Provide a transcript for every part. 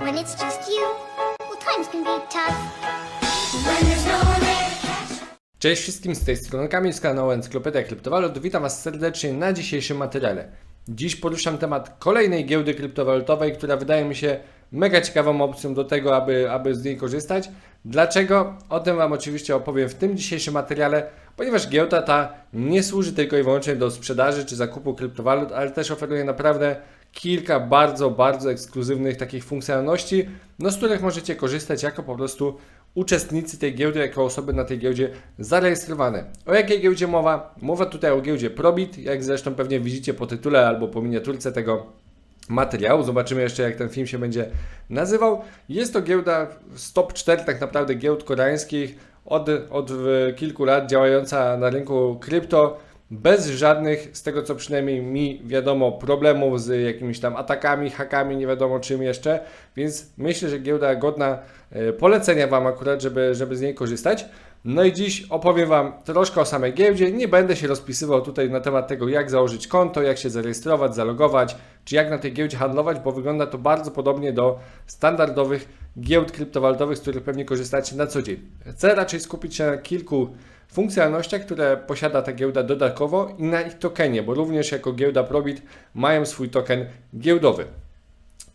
When it's just you, well, times can be tough. When there's no one there Cześć wszystkim z tej strony Kamil z kanału Encyklopedia Kryptowalut. Witam Was serdecznie na dzisiejszym materiale. Dziś poruszam temat kolejnej giełdy kryptowalutowej, która wydaje mi się mega ciekawą opcją do tego, aby, aby z niej korzystać. Dlaczego? O tym Wam oczywiście opowiem w tym dzisiejszym materiale, ponieważ giełda ta nie służy tylko i wyłącznie do sprzedaży czy zakupu kryptowalut, ale też oferuje naprawdę kilka bardzo, bardzo ekskluzywnych takich funkcjonalności, no z których możecie korzystać jako po prostu uczestnicy tej giełdy, jako osoby na tej giełdzie zarejestrowane. O jakiej giełdzie mowa? Mowa tutaj o giełdzie Probit, jak zresztą pewnie widzicie po tytule albo po miniaturce tego materiału. Zobaczymy jeszcze, jak ten film się będzie nazywał. Jest to giełda z top 4 tak naprawdę giełd koreańskich od, od e, kilku lat działająca na rynku krypto bez żadnych, z tego co przynajmniej mi wiadomo, problemów z jakimiś tam atakami, hakami, nie wiadomo czym jeszcze, więc myślę, że giełda godna e, polecenia Wam akurat, żeby, żeby z niej korzystać. No i dziś opowiem Wam troszkę o samej giełdzie. Nie będę się rozpisywał tutaj na temat tego, jak założyć konto, jak się zarejestrować, zalogować, czy jak na tej giełdzie handlować, bo wygląda to bardzo podobnie do standardowych giełd kryptowalutowych, z których pewnie korzystacie na co dzień. Chcę raczej skupić się na kilku funkcjonalnościach, które posiada ta giełda dodatkowo i na ich tokenie, bo również jako giełda Probit mają swój token giełdowy.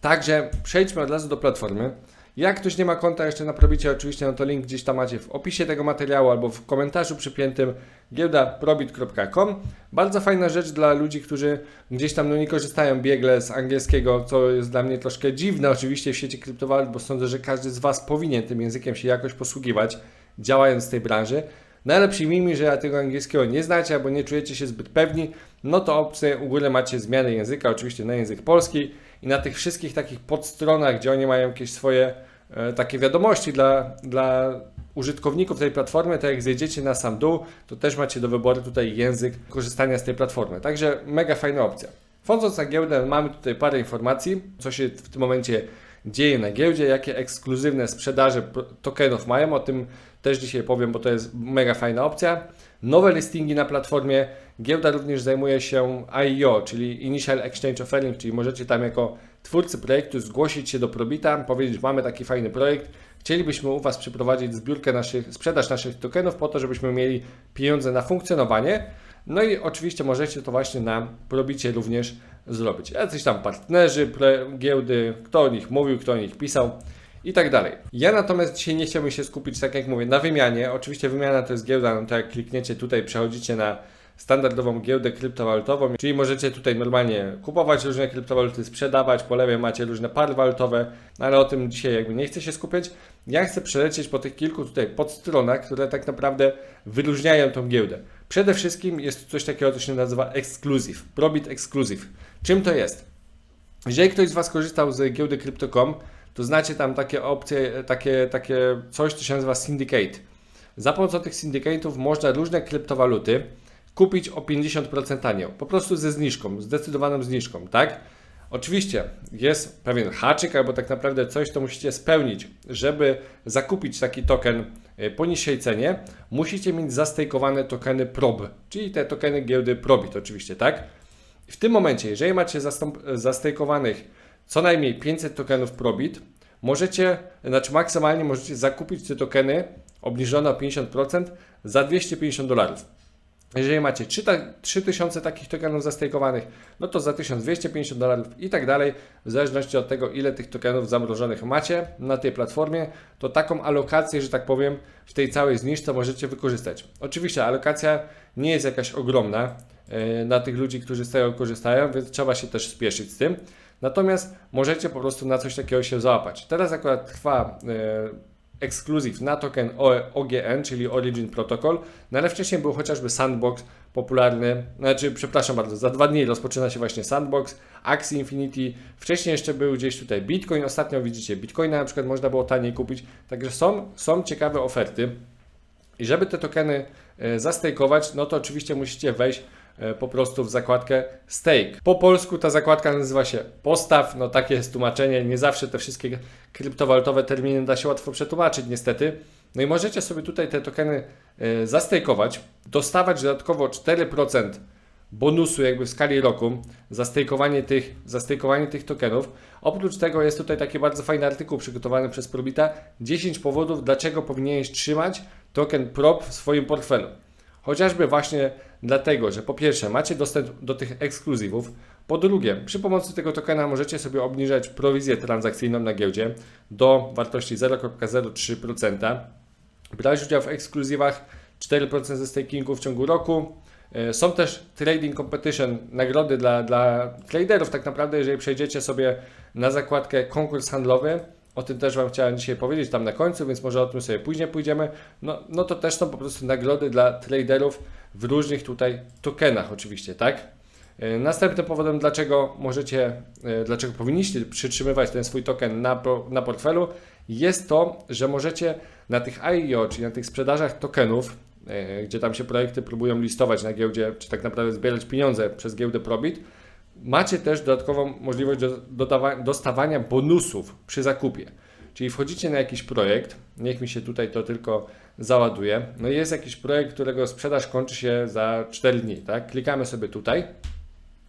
Także przejdźmy od razu do platformy. Jak ktoś nie ma konta jeszcze na Probicie, oczywiście no to link gdzieś tam macie w opisie tego materiału albo w komentarzu przypiętym giełdaprobit.com. Bardzo fajna rzecz dla ludzi, którzy gdzieś tam no nie korzystają biegle z angielskiego, co jest dla mnie troszkę dziwne oczywiście w sieci kryptowalut, bo sądzę, że każdy z Was powinien tym językiem się jakoś posługiwać, działając w tej branży. Najlepsi mimi, że ja tego angielskiego nie znacie albo nie czujecie się zbyt pewni, no to opcję u góry macie zmianę języka, oczywiście na język polski i na tych wszystkich takich podstronach, gdzie oni mają jakieś swoje e, takie wiadomości dla, dla użytkowników tej platformy, to jak zjedziecie na sam dół, to też macie do wyboru tutaj język korzystania z tej platformy. Także mega fajna opcja. Wchodząc na giełdę, mamy tutaj parę informacji, co się w tym momencie dzieje na giełdzie, jakie ekskluzywne sprzedaże tokenów mają. O tym też dzisiaj powiem, bo to jest mega fajna opcja. Nowe listingi na platformie. Giełda również zajmuje się IEO, czyli Initial Exchange Offering, czyli możecie tam jako twórcy projektu zgłosić się do Probita, powiedzieć, mamy taki fajny projekt, chcielibyśmy u Was przeprowadzić zbiórkę naszych, sprzedaż naszych tokenów po to, żebyśmy mieli pieniądze na funkcjonowanie. No i oczywiście możecie to właśnie na Probicie również zrobić. Jacyś tam partnerzy giełdy, kto o nich mówił, kto o nich pisał i tak dalej. Ja natomiast dzisiaj nie chciałbym się skupić, tak jak mówię, na wymianie. Oczywiście wymiana to jest giełda, no to jak klikniecie tutaj, przechodzicie na standardową giełdę kryptowalutową, czyli możecie tutaj normalnie kupować różne kryptowaluty, sprzedawać, po lewej macie różne pary walutowe, no ale o tym dzisiaj jakby nie chcę się skupiać. Ja chcę przelecieć po tych kilku tutaj podstronach, które tak naprawdę wyróżniają tą giełdę. Przede wszystkim jest coś takiego, co się nazywa Exclusive, Probit Exclusive. Czym to jest? Jeżeli ktoś z Was korzystał z giełdy Crypto.com, to znacie tam takie opcje, takie, takie coś, co się nazywa Syndicate. Za pomocą tych syndicate'ów można różne kryptowaluty kupić o 50% taniej. Po prostu ze zniżką, zdecydowaną zniżką, tak? Oczywiście jest pewien haczyk, albo tak naprawdę coś, co musicie spełnić, żeby zakupić taki token po niższej cenie. Musicie mieć zastejkowane tokeny PROB, czyli te tokeny giełdy Probit oczywiście, tak? W tym momencie, jeżeli macie zastejkowanych co najmniej 500 tokenów Probit, możecie, znaczy maksymalnie możecie zakupić te tokeny obniżone o 50% za 250 dolarów. Jeżeli macie 3 ta- 3000 takich tokenów zastejkowanych, no to za 1250 dolarów i tak dalej, w zależności od tego, ile tych tokenów zamrożonych macie na tej platformie, to taką alokację, że tak powiem, w tej całej zniżce możecie wykorzystać. Oczywiście alokacja nie jest jakaś ogromna e, na tych ludzi, którzy z tego korzystają, więc trzeba się też spieszyć z tym. Natomiast możecie po prostu na coś takiego się załapać. Teraz akurat trwa e, ekskluzyw na token OGN, czyli Origin Protocol, no ale wcześniej był chociażby Sandbox popularny, znaczy przepraszam bardzo, za dwa dni rozpoczyna się właśnie Sandbox, Axie Infinity, wcześniej jeszcze był gdzieś tutaj Bitcoin, ostatnio widzicie Bitcoina na przykład można było taniej kupić, także są, są ciekawe oferty. I żeby te tokeny e, zastejkować, no to oczywiście musicie wejść po prostu w zakładkę stake. Po polsku ta zakładka nazywa się postaw, no takie jest tłumaczenie, nie zawsze te wszystkie kryptowalutowe terminy da się łatwo przetłumaczyć niestety. No i możecie sobie tutaj te tokeny e, zastejkować, dostawać dodatkowo 4% bonusu jakby w skali roku za stejkowanie tych, tych tokenów. Oprócz tego jest tutaj taki bardzo fajny artykuł przygotowany przez Probita 10 powodów, dlaczego powinieneś trzymać token prop w swoim portfelu. Chociażby właśnie dlatego, że po pierwsze macie dostęp do tych ekskluzywów, po drugie przy pomocy tego tokena możecie sobie obniżać prowizję transakcyjną na giełdzie do wartości 0,03%, brać udział w ekskluzywach 4% ze stakingu w ciągu roku. E, Są też trading competition, nagrody dla, dla traderów. Tak naprawdę, jeżeli przejdziecie sobie na zakładkę konkurs handlowy, o tym też Wam chciałem dzisiaj powiedzieć tam na końcu, więc może o tym sobie później pójdziemy. No, no to też są po prostu nagrody dla traderów w różnych tutaj tokenach, oczywiście, tak? E, Następnym powodem, dlaczego możecie, e, dlaczego powinniście przytrzymywać ten swój token na, na portfelu, jest to, że możecie na tych IEO, czyli na tych sprzedażach tokenów, e, gdzie tam się projekty próbują listować na giełdzie, czy tak naprawdę zbierać pieniądze przez giełdę Probit, macie też dodatkową możliwość dostawania bonusów przy zakupie. Czyli wchodzicie na jakiś projekt, niech mi się tutaj to tylko załaduje. No jest jakiś projekt, którego sprzedaż kończy się za 4 dni, tak? Klikamy sobie tutaj.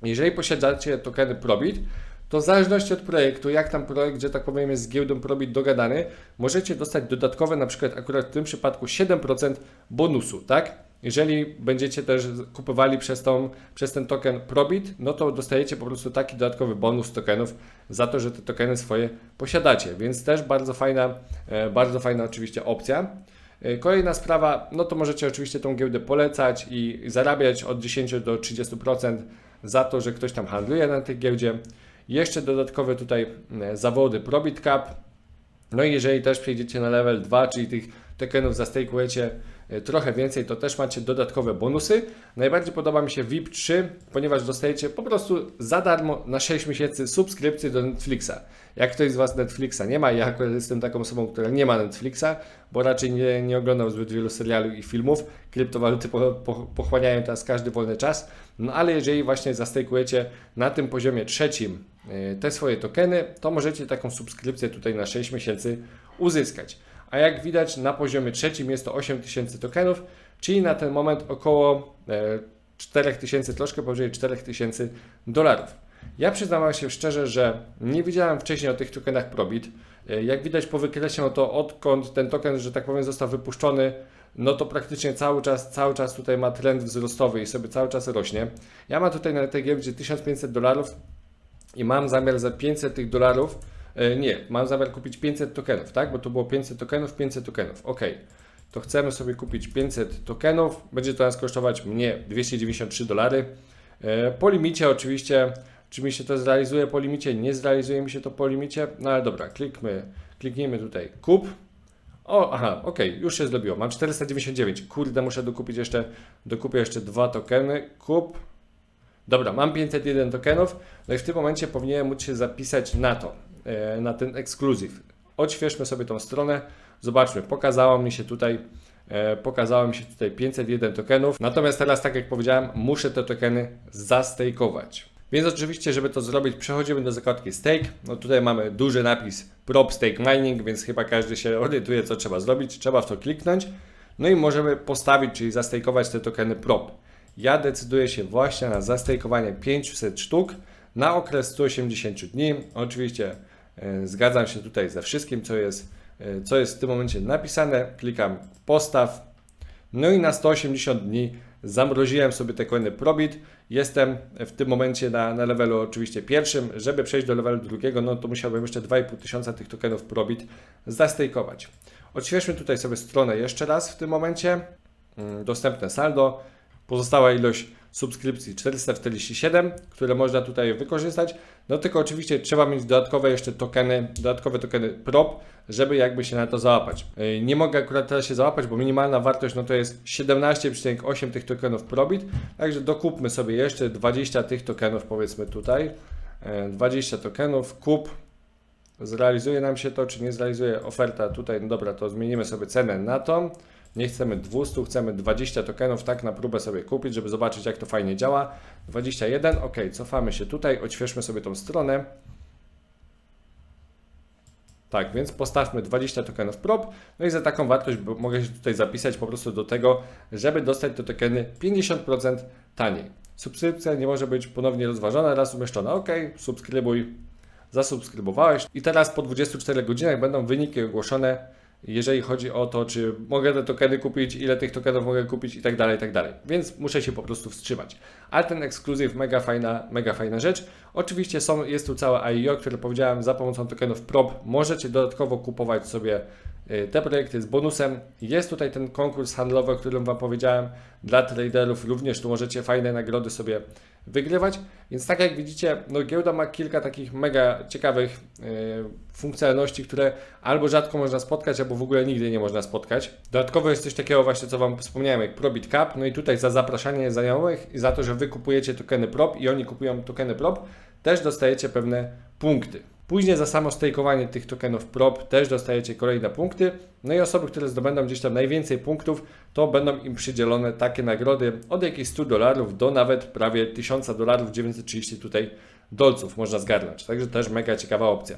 Jeżeli posiadacie tokeny Probit, to w zależności od projektu, jak tam projekt, że tak powiem, jest z giełdą Probit dogadany, możecie dostać dodatkowe, na przykład akurat w tym przypadku 7% bonusu, tak? Jeżeli będziecie też kupowali przez, tą, przez ten token Probit, no to dostajecie po prostu taki dodatkowy bonus tokenów za to, że te tokeny swoje posiadacie, więc też bardzo fajna, e, bardzo fajna oczywiście opcja. E, Kolejna sprawa, no to możecie oczywiście tą giełdę polecać i zarabiać od 10 do 30% za to, że ktoś tam handluje na tej giełdzie. Jeszcze dodatkowe tutaj zawody Probit Cup. No i jeżeli też przejdziecie na level 2, czyli tych tokenów zastejkujecie e, trochę więcej, to też macie dodatkowe bonusy. Najbardziej podoba mi się VIP 3, ponieważ dostajecie po prostu za darmo na 6 miesięcy subskrypcję do Netflixa. Jak ktoś z Was Netflixa nie ma, ja akurat jestem taką osobą, która nie ma Netflixa, bo raczej nie, nie oglądam zbyt wielu seriali i filmów. Kryptowaluty po, po, pochłaniają teraz każdy wolny czas. No ale jeżeli właśnie zastejkujecie na tym poziomie trzecim e, te swoje tokeny, to możecie taką subskrypcję tutaj na 6 miesięcy uzyskać. A jak widać na poziomie trzecim jest to 8000 tokenów, czyli na ten moment około e, 4000, troszkę powyżej 4000 dolarów. Ja przyznam się szczerze, że nie wiedziałem wcześniej o tych tokenach Probit. E, Jak widać po wykresie, no to odkąd ten token, że tak powiem, został wypuszczony, no to praktycznie cały czas, cały czas tutaj ma trend wzrostowy i sobie cały czas rośnie. Ja mam tutaj na tej giełdzie 1500 dolarów i mam zamiar za 500 tych dolarów, e, nie, mam zamiar kupić 500 tokenów, tak? Bo to było 500 tokenów, 500 tokenów, ok. To chcemy sobie kupić 500 tokenów, będzie to nas kosztować mnie 293 dolary. E, Po limicie oczywiście, czy mi się to zrealizuje po limicie, nie zrealizuje mi się to po limicie, no ale dobra, klikmy, kliknijmy tutaj kup. O, aha, okej, już się zrobiło. Mam 499. Kurde, muszę dokupić jeszcze, dokupię jeszcze dwa tokeny. Kup. Dobra, mam 501 tokenów. No i w tym momencie powinienem móc się zapisać na to, e, na ten ekskluzyw. Odświeżmy sobie tą stronę. Zobaczmy, pokazało mi się tutaj, e, pokazało mi się tutaj 501 tokenów. Natomiast teraz, tak jak powiedziałem, muszę te tokeny zastejkować. Więc oczywiście, żeby to zrobić, przechodzimy do zakładki Stake. No tutaj mamy duży napis Prop Stake Mining, więc chyba każdy się orientuje, co trzeba zrobić. Trzeba w to kliknąć. No i możemy postawić, czyli zastejkować te tokeny prop. Ja decyduję się właśnie na zastejkowanie 500 sztuk na okres 180 dni. Oczywiście e, zgadzam się tutaj ze wszystkim, co jest, e, co jest w tym momencie napisane. Klikam postaw. No i na 180 dni zamroziłem sobie te coiny Probit. Jestem w tym momencie na, na levelu oczywiście pierwszym. Żeby przejść do levelu drugiego, no to musiałbym jeszcze 2,5 tysiąca tych tokenów Probit zastejkować. Odświeżmy tutaj sobie stronę jeszcze raz w tym momencie. Mm, Dostępne saldo. Pozostała ilość subskrypcji 447, które można tutaj wykorzystać. No tylko oczywiście trzeba mieć dodatkowe jeszcze tokeny, dodatkowe tokeny prop, żeby jakby się na to załapać. Yy, Nie mogę akurat teraz się załapać, bo minimalna wartość no to jest 17,8 tych tokenów probit, także dokupmy sobie jeszcze 20 tych tokenów powiedzmy tutaj. Yy, 20 tokenów, kup. Zrealizuje nam się to, czy nie zrealizuje oferta tutaj, no dobra, to zmienimy sobie cenę na tą. Nie chcemy 200, chcemy 20 tokenów, tak na próbę sobie kupić, żeby zobaczyć jak to fajnie działa. 21, ok, cofamy się tutaj, odświeżmy sobie tą stronę. Tak, więc postawmy 20 tokenów prop, no i za taką wartość mogę się tutaj zapisać po prostu do tego, żeby dostać te tokeny 50% taniej. subskrypcja nie może być ponownie rozważona, raz umieszczona. OK, subskrybuj, zasubskrybowałeś. I teraz po 24 godzinach będą wyniki ogłoszone, jeżeli chodzi o to, czy mogę te tokeny kupić, ile tych tokenów mogę kupić i tak dalej, i tak dalej. Więc muszę się po prostu wstrzymać. Ale ten ekskluzyw, mega fajna, mega fajna rzecz. Oczywiście są, jest tu całe IEO, które powiedziałem, za pomocą tokenów PROP możecie dodatkowo kupować sobie te projekty z bonusem. Jest tutaj ten konkurs handlowy, o którym Wam powiedziałem, dla traderów. Również tu możecie fajne nagrody sobie wygrywać. Więc tak jak widzicie, no giełda ma kilka takich mega ciekawych y, funkcjonalności, które albo rzadko można spotkać, albo w ogóle nigdy nie można spotkać. Dodatkowo jest coś takiego właśnie, co Wam wspomniałem, jak Probit Cup. No i tutaj za zapraszanie znajomych i za to, że Wy kupujecie tokeny prop i oni kupują tokeny prop, też dostajecie pewne punkty. Później za samo stejkowanie tych tokenów prop też dostajecie kolejne punkty. No i osoby, które zdobędą gdzieś tam najwięcej punktów, to będą im przydzielone takie nagrody od jakichś 100 dolarów do nawet prawie 1000 dolarów, 930 tutaj dolców można zgarnąć. Także też mega ciekawa opcja.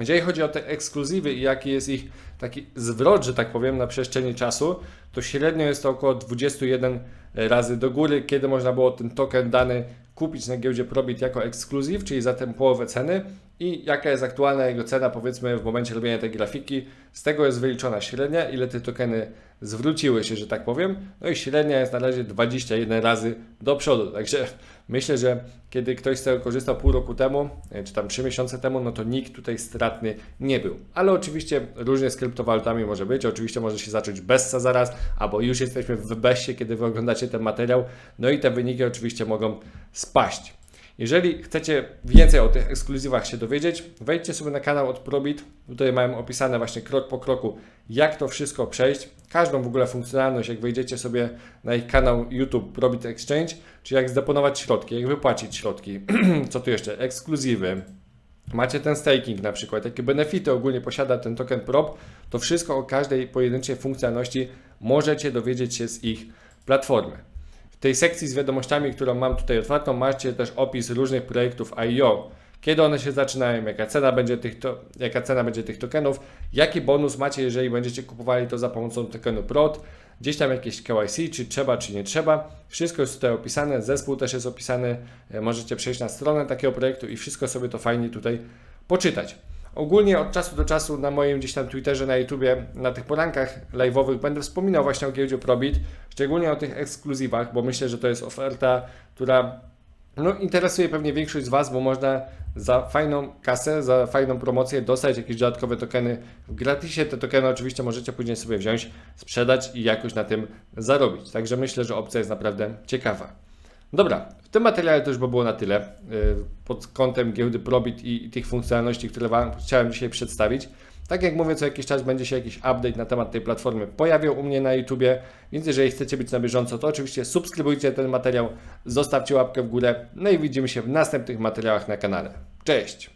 Jeżeli chodzi o te ekskluzywy i jaki jest ich taki zwrot, że tak powiem, na przestrzeni czasu, to średnio jest to około 21 razy do góry, kiedy można było ten token dany kupić na giełdzie Probit jako ekskluzyw, czyli za tę połowę ceny i jaka jest aktualna jego cena, powiedzmy w momencie robienia tej grafiki. Z tego jest wyliczona średnia, ile te tokeny zwróciły się, że tak powiem. No i średnia jest na razie 21 razy do przodu. Także myślę, że kiedy ktoś z tego korzystał pół roku temu, e, czy tam 3 miesiące temu, no to nikt tutaj stratny nie był. Ale oczywiście różnie z kryptowalutami może być. Oczywiście może się zacząć bessa zaraz, albo już jesteśmy w bessie, kiedy wy oglądacie ten materiał. No i te wyniki oczywiście mogą spaść. Jeżeli chcecie więcej o tych ekskluzywach się dowiedzieć, wejdźcie sobie na kanał od Probit. Tutaj mają opisane właśnie krok po kroku, jak to wszystko przejść. Każdą w ogóle funkcjonalność, jak wejdziecie sobie na ich kanał YouTube Probit Exchange, czy jak zdeponować środki, jak wypłacić środki, co tu jeszcze, ekskluzywy, macie ten staking na przykład, jakie benefity ogólnie posiada ten token prop, to wszystko o każdej pojedynczej funkcjonalności możecie dowiedzieć się z ich platformy. W tej sekcji z wiadomościami, którą mam tutaj otwartą, macie też opis różnych projektów IO. Kiedy one się zaczynają, jaka cena będzie tych, to, jaka cena będzie tych tokenów, jaki bonus macie, jeżeli będziecie kupowali to za pomocą tokenu PROT, gdzieś tam jakieś KYC, czy trzeba, czy nie trzeba. Wszystko jest tutaj opisane, zespół też jest opisany. E, Możecie przejść na stronę takiego projektu i wszystko sobie to fajnie tutaj poczytać. Ogólnie od czasu do czasu na moim gdzieś tam Twitterze, na YouTubie, na tych porankach live'owych będę wspominał właśnie o giełdzie Probit, szczególnie o tych ekskluzywach, bo myślę, że to jest oferta, która no, interesuje pewnie większość z Was, bo można za fajną kasę, za fajną promocję dostać jakieś dodatkowe tokeny w gratisie. Te tokeny oczywiście możecie później sobie wziąć, sprzedać i jakoś na tym zarobić. Także myślę, że opcja jest naprawdę ciekawa. Dobra, w tym materiale to już by było na tyle yy, pod kątem giełdy Probit i, i tych funkcjonalności, które Wam chciałem dzisiaj przedstawić. Tak jak mówię, co jakiś czas będzie się jakiś update na temat tej platformy pojawiał u mnie na YouTubie, więc jeżeli chcecie być na bieżąco, to oczywiście subskrybujcie ten materiał, zostawcie łapkę w górę, no i widzimy się w następnych materiałach na kanale. Cześć!